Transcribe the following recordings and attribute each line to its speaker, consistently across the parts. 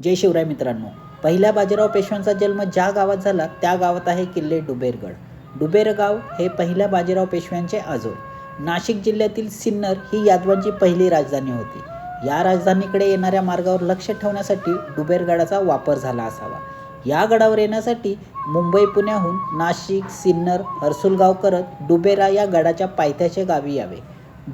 Speaker 1: जय शिवराय मित्रांनो. पहिल्या बाजीराव पेशव्यांचा जन्म ज्या गावात झाला त्या गावात आहे किल्ले डुबेरगड. डुबेरगाव हे पहिल्या बाजीराव पेशव्यांचे आजोळ नाशिक जिल्ह्यातील सिन्नर ही यादवांची पहिली राजधानी होती. या राजधानीकडे येणाऱ्या मार्गावर लक्ष ठेवण्यासाठी डुबेरगडाचा वापर झाला असावा. या गडावर येण्यासाठी मुंबई पुण्याहून नाशिक सिन्नर हर्सुलगाव करत डुबेरा या गडाच्या पायथ्याचे गावी यावे.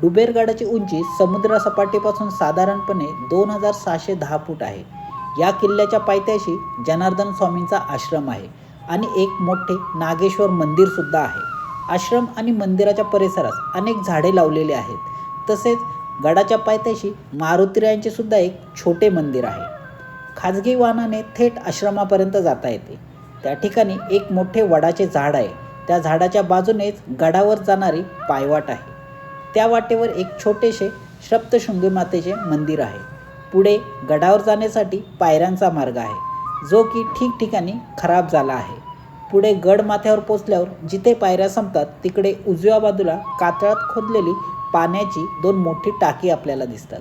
Speaker 1: डुबेरगडाची उंची समुद्रसपाटीपासून साधारणपणे दोन हजार सहाशे दहा फूट आहे. या किल्ल्याच्या पायथ्याशी जनार्दन स्वामींचा आश्रम आहे आणि एक मोठे नागेश्वर मंदिरसुद्धा आहे. आश्रम आणि मंदिराच्या परिसरात अनेक झाडे लावलेली आहेत. तसेच गडाच्या पायथ्याशी मारुतीरायांचे सुद्धा एक छोटे मंदिर आहे. खाजगी वाहनाने थेट आश्रमापर्यंत जाता येते. त्या ठिकाणी एक मोठे वडाचे झाड आहे. त्या झाडाच्या बाजूनेच गडावर जाणारी पायवाट आहे. त्या वाटेवर एक छोटेसे सप्तशृंगी मातेचे मंदिर आहे. पुढे गडावर जाण्यासाठी पायऱ्यांचा मार्ग आहे जो की ठिकठिकाणी खराब झाला आहे. पुढे गड माथ्यावर पोचल्यावर जिथे पायऱ्या संपतात तिकडे उजव्या बाजूला कातळात खोदलेली पाण्याची दोन मोठी टाकी आपल्याला दिसतात.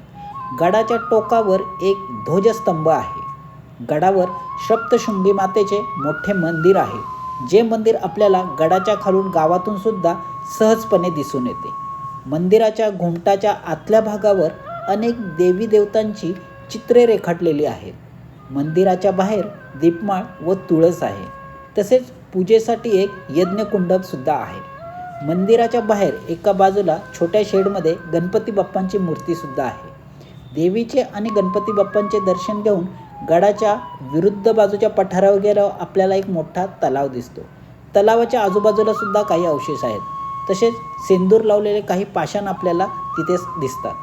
Speaker 1: गडाच्या टोकावर एक ध्वजस्तंभ आहे. गडावर सप्तशृंगी मातेचे मोठे मंदिर आहे जे मंदिर आपल्याला गडाच्या खालून गावातून सुद्धा सहजपणे दिसून येते. मंदिराच्या घुमटाच्या आतल्या भागावर अनेक देवी देवतांची चित्रे रेखाटलेली आहेत. मंदिराच्या बाहेर दीपमाळ व तुळस आहे. तसेच पूजेसाठी एक यज्ञकुंडक सुद्धा आहे. मंदिराच्या बाहेर एका बाजूला छोट्या शेडमध्ये गणपती बाप्पांची मूर्तीसुद्धा आहे. देवीचे आणि गणपती बाप्पांचे दर्शन घेऊन गडाच्या विरुद्ध बाजूच्या पठारावर गेल्यावर आपल्याला एक मोठा तलाव दिसतो. तलावाच्या आजूबाजूला सुद्धा काही अवशेष आहेत. तसेच सेंदूर लावलेले काही पाषाण आपल्याला तिथे दिसतात.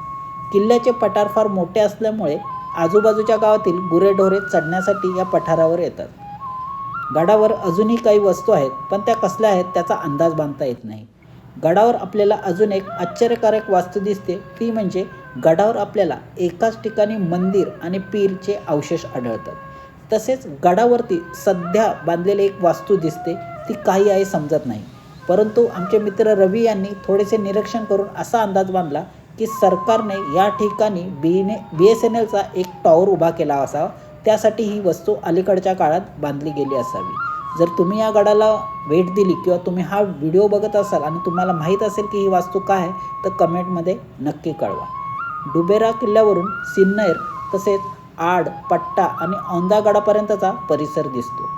Speaker 1: किल्ल्याचे पठार फार मोठे असल्यामुळे आजूबाजूच्या गावातील गुरेढोरे चढण्यासाठी या पठारावर येतात. गडावर अजूनही काही वस्तू आहेत पण त्या कसल्या आहेत त्याचा अंदाज बांधता येत नाही. गडावर आपल्याला अजून एक आश्चर्यकारक वास्तू दिसते ती म्हणजे गडावर आपल्याला एकाच ठिकाणी मंदिर आणि पीरचे अवशेष आढळतात. तसेच गडावरती सध्या बांधलेली एक वास्तू दिसते ती काही आहे समजत नाही. परंतु आमचे मित्र रवी यांनी थोडेसे निरीक्षण करून असा अंदाज बांधला की सरकारने या ठिकाणी बीने बी एस एन एलचा एक टॉवर उभा केला असावा. त्यासाठी ही वस्तू अलीकडच्या काळात बांधली गेली असावी. जर तुम्ही या गडाला भेट दिली किंवा तुम्ही हा व्हिडिओ बघत असाल आणि तुम्हाला माहीत असेल की ही वास्तू काय आहे तर कमेंटमध्ये नक्की कळवा. डुबेरा किल्ल्यावरून सिन्नर तसेच आड पट्टा आणि औंदा गडापर्यंतचा परिसर दिसतो.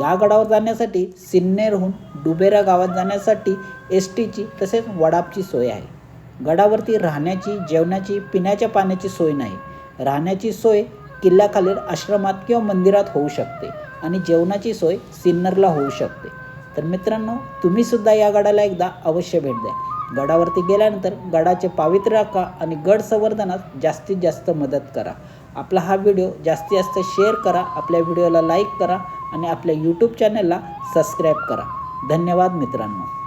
Speaker 1: या गडावर जाण्यासाठी सिन्नेरहून डुबेरा गावात जाण्यासाठी एस टीची तसेच वडापची सोय आहे. गडावरती राहण्याची जेवणाची पिण्याच्या पाण्याची सोय नाही. राहण्याची सोय किल्ल्याखालील आश्रमात किंवा मंदिरात होऊ शकते आणि जेवणाची सोय सिन्नरला होऊ शकते. तर मित्रांनो तुम्हीसुद्धा या गडाला एकदा अवश्य भेट द्या. गडावरती गेल्यानंतर गडाचे पावित्र्य राखा आणि गड संवर्धनात जास्तीत जास्त मदत करा. आपला हा व्हिडिओ जास्तीत जास्त शेअर करा आपल्या व्हिडिओला लाईक करा आणि आपल्या यूट्यूब चॅनलला सबस्क्राईब करा. धन्यवाद मित्रांनो.